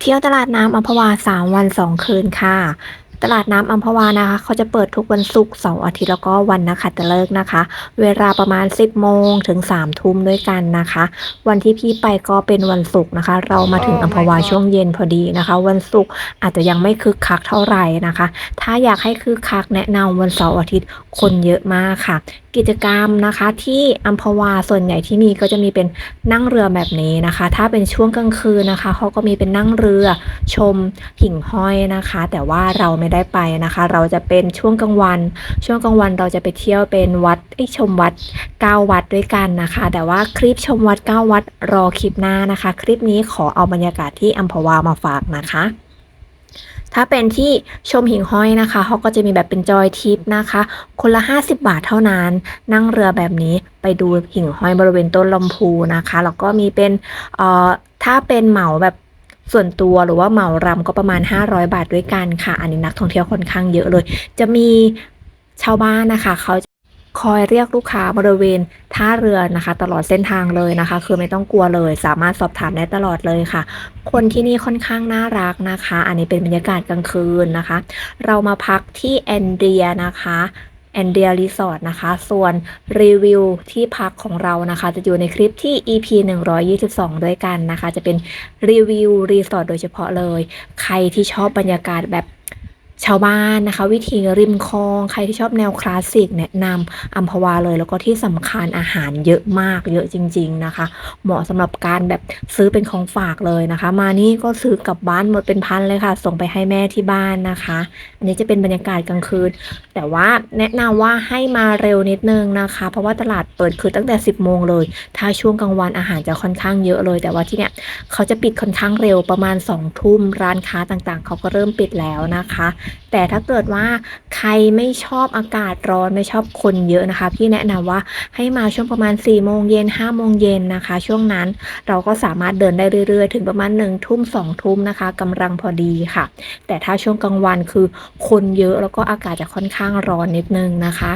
เที่ยวตลาดน้ำอัมพวา 3 วัน 2 คืนค่ะ ตลาดน้ำอัมพวานะคะ เขาจะเปิดทุกวันศุกร์เสาร์อาทิตย์แล้วก็วันนักขัตฤกษ์นะคะ เวลาประมาณ 10โมงถึง3ทุ่มด้วยกันนะคะ วันที่พี่ไปก็เป็นวันศุกร์นะคะ เรามาถึงอัมพวาช่วงเย็นพอดีนะคะ วันศุกร์อาจจะยังไม่คึกคักเท่าไหร่นะคะ ถ้าอยากให้คึกคักแนะนำวันเสาร์อาทิตย์คนเยอะมากค่ะ กิจกรรมนะคะ ที่อัมพวาส่วนใหญ่ที่มีก็จะมีเป็นนั่งเรือแบบนี้นะคะ ถ้าเป็นช่วงกลางคืนนะคะเขาก็มีเป็นนั่งเรือชมหิ่งห้อยนะคะ แต่ว่าเราไม่ได้ไปนะคะ เราจะเป็นช่วงกลางวัน ช่วงกลางวันเราจะไปเที่ยวเป็นวัดไอชมวัด 9 วัดด้วยกันนะคะ แต่ว่าคลิปชมวัด 9 วัดรอคลิปหน้านะคะ คลิปนี้ขอเอาบรรยากาศที่อัมพวามาฝากนะคะถ้าเป็นที่ชมหิ่งห้อยนะคะเขาก็จะมีแบบเป็นจอยทิปนะคะ คนละ 50 บาทเท่านั้น นั่งเรือแบบนี้ไปดูหิ่งห้อยบริเวณต้นลำพูนะคะ แล้วก็มีเป็นเอ่อถ้าเป็นเหมาแบบ ส่วนตัวหรือว่าเหมารำก็ประมาณ 500 บาทด้วยกันค่ะ อันนี้นักท่องเที่ยวค่อนข้างเยอะเลย จะมีชาวบ้านนะคะเขาคอยเรียกลูกค้าบริเวณท่าเรือนะคะ ตลอดเส้นทางเลยนะคะ คือไม่ต้องกลัวเลย สามารถสอบถามได้ตลอดเลยค่ะ คนที่นี่ค่อนข้างน่ารักนะคะ อันนี้เป็นบรรยากาศกลางคืนนะคะ เรามาพักที่แอนเดียนะคะ แอนเดียรีสอร์ทนะคะ ส่วนรีวิวที่พักของเรานะคะ จะอยู่ในคลิปที่ EP 122 ด้วยกันนะคะ จะเป็นรีวิวรีสอร์ทโดยเฉพาะเลย ใครที่ชอบบรรยากาศแบบชาวบ้านนะคะ วิถีริมคลองใครที่ชอบแนวคลาสสิกแนะนำอัมพวาเลย แล้วก็ที่สำคัญอาหารเยอะมากเยอะจริง ๆนะคะ เหมาะสำหรับการแบบซื้อเป็นของฝากเลยนะคะ มานี่ก็ซื้อกลับบ้านหมดเป็นพันเลยค่ะ ส่งไปให้แม่ที่บ้านนะคะ อันนี้จะเป็นบรรยากาศกลางคืน แต่ว่าแนะนำว่าให้มาเร็วนิดนึงนะคะ เพราะว่าตลาดเปิดคือตั้งแต่ 10 โมงเลย ถ้าช่วงกลางวันอาหารจะค่อนข้างเยอะเลย แต่ว่าที่เนี้ยเขาจะปิดค่อนข้างเร็วประมาณ2ทุ่มร้านค้าต่างๆ เขาก็เริ่มปิดแล้วนะคะ แต่ถ้าเกิดว่าใครไม่ชอบอากาศร้อนไม่ชอบคนเยอะนะคะ พี่แนะนำว่าให้มาช่วงประมาณ4โมงเย็น5โมงเย็นนะคะ ช่วงนั้นเราก็สามารถเดินได้เรื่อยๆ ถึงประมาณ1ทุ่ม2ทุ่มนะคะกำลังพอดีค่ะ แต่ถ้าช่วงกลางวันคือ คนเยอะแล้วก็อากาศจะค่อนข้างร้อนนิดนึงนะคะ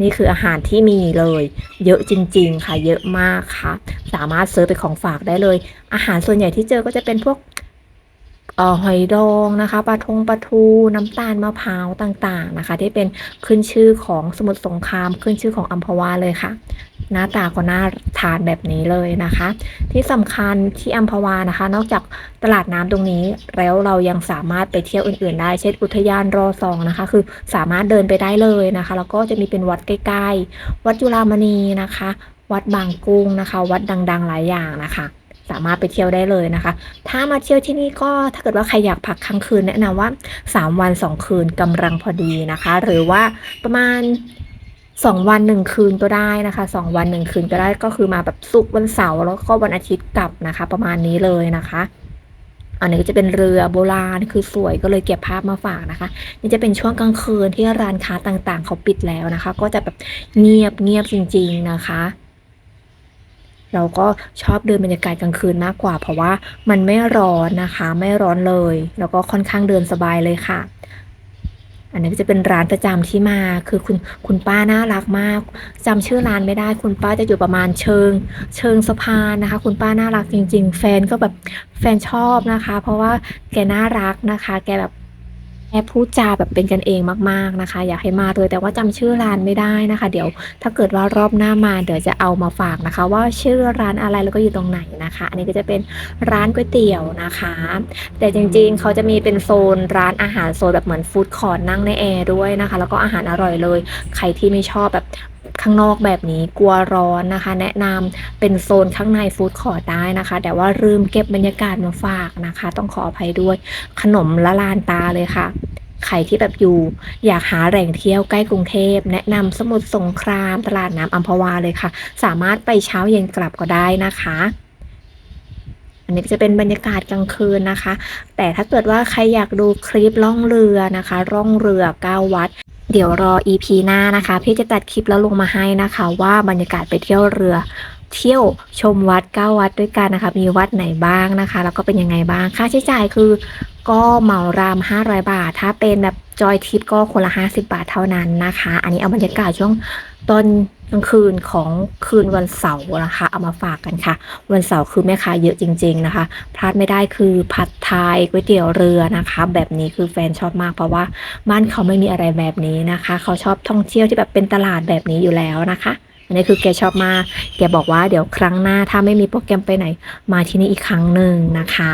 นี่คืออาหารที่มีเลย เยอะจริง ๆ ค่ะ เยอะมากค่ะ สามารถซื้อไปของฝากได้เลย อาหารส่วนใหญ่ที่เจอก็จะเป็นพวก หอยดองนะคะปลาทงปลาทูน้ำตาลมะพร้าวต่างๆนะคะ ที่เป็นขึ้นชื่อของสมุทรสงครามขึ้นชื่อของอัมพวาเลยค่ะ หน้าตาก็น่าทานแบบนี้เลยนะคะ ที่สำคัญที่อัมพวานะคะ นอกจากตลาดน้ำตรงนี้แล้วเรายังสามารถไปเที่ยวอื่นๆ ได้เช่นอุทยานรอสองนะคะ คือสามารถเดินไปได้เลยนะคะ แล้วก็จะมีเป็นวัดใกล้ๆ วัดจุฬามณีนะคะ วัดบางกุ้งนะคะ วัดดัง ๆ หลายอย่างนะคะ สามารถไปเที่ยวได้เลยนะคะ ถ้ามาเที่ยวที่นี่ก็ถ้าเกิดว่าใครอยากพักค้างคืนแนะนำว่า 3 วัน 2 คืนกำลังพอดีนะคะ หรือว่าประมาณ2วัน1คืนก็ได้นะคะ2วัน1คืนก็ได้ก็คือมาแบบศุกวันเสาร์แล้วก็วันอาทิตย์กลับนะคะ ประมาณนี้เลยนะคะ อันนี้ก็จะเป็นเรือโบราณคือสวยก็เลยเก็บภาพมาฝากนะคะ นี่จะเป็นช่วงกลางคืนที่ร้านค้าต่างๆ เขาปิดแล้วนะคะ ก็จะแบบเงียบเงียบจริง ๆนะคะ เราก็ชอบเดินบรรยากาศกลางคืนมากกว่า เพราะว่ามันไม่ร้อนนะคะ ไม่ร้อนเลย แล้วก็ค่อนข้างเดินสบายเลยค่ะ อันนี้จะเป็นร้านประจำที่มา คือคุณคุณป้าน่ารักมากจำชื่อร้านไม่ได้ คุณป้าจะอยู่ประมาณเชิง เชิงสะพานนะคะ คุณป้าน่ารักจริง ๆ แฟนก็แบบแฟนชอบนะคะ เพราะว่าแกน่ารักนะคะ แกแบบ แกพูดจาแบบเป็นกันเองมากๆนะคะ อยากให้มาเลยแต่ว่าจำชื่อร้านไม่ได้นะคะ เดี๋ยวถ้าเกิดว่ารอบหน้ามาเดี๋ยวจะเอามาฝากนะคะ ว่าชื่อร้านอะไรแล้วก็อยู่ตรงไหนนะคะ อันนี้ก็จะเป็นร้านก๋วยเตี๋ยวนะคะ แต่จริงๆ เขาจะมีเป็นโซนร้านอาหารโซนแบบเหมือนฟู้ดคอร์ทนั่งในแอร์ด้วยนะคะ แล้วก็อาหารอร่อยเลย ใครที่ไม่ชอบแบบข้างนอกแบบนี้กลัวร้อนนะคะ แนะนำเป็นโซนข้างในฟู้ดคอร์ทได้นะคะ แต่ว่าลืมเก็บบรรยากาศมาฝากนะคะ ต้องขออภัยด้วยขนมละลานตาเลยค่ะ ใครที่แบบอยู่ อยากหาแหล่งเที่ยวใกล้กรุงเทพ แนะนำสมุทรสงครามตลาดน้ำอัมพวาเลยค่ะ สามารถไปเช้าเย็นกลับก็ได้นะคะ อันนี้จะเป็นบรรยากาศกลางคืนนะคะ แต่ถ้าเกิดว่าใครอยากดูคลิปล่องเรือนะคะ ร่องเรือ9วัดเดี๋ยวรอ EP หน้านะคะ พี่จะตัดคลิปแล้วลงมาให้นะคะ ว่าบรรยากาศไปเที่ยวเรือ เที่ยวชมวัด 9 วัดด้วยกันนะคะ มีวัดไหนบ้างนะคะ แล้วก็เป็นยังไงบ้าง ค่าใช้จ่ายคือ ก็เหมาราม 500 บาท ถ้าเป็นแบบจอยทิปก็คนละ 50 บาทเท่านั้นนะคะ อันนี้เอาบรรยากาศช่วงตอนกลางคืนของคืนวันเสาร์นะคะ เอามาฝากกันค่ะ วันเสาร์คือแม่ค้าเยอะจริง ๆนะคะ พลาดไม่ได้คือผัดไทยก๋วยเตี๋ยวเรือนะคะ แบบนี้คือแฟนชอบมากเพราะว่าบ้านเขาไม่มีอะไรแบบนี้นะคะ เขาชอบท่องเที่ยวที่แบบเป็นตลาดแบบนี้อยู่แล้วนะคะอันนี้คือแกชอบมากแกบอกว่าเดี๋ยวครั้งหน้าถ้าไม่มีโปรแกรมไปไหน มาที่นี่อีกครั้งหนึ่งนะคะ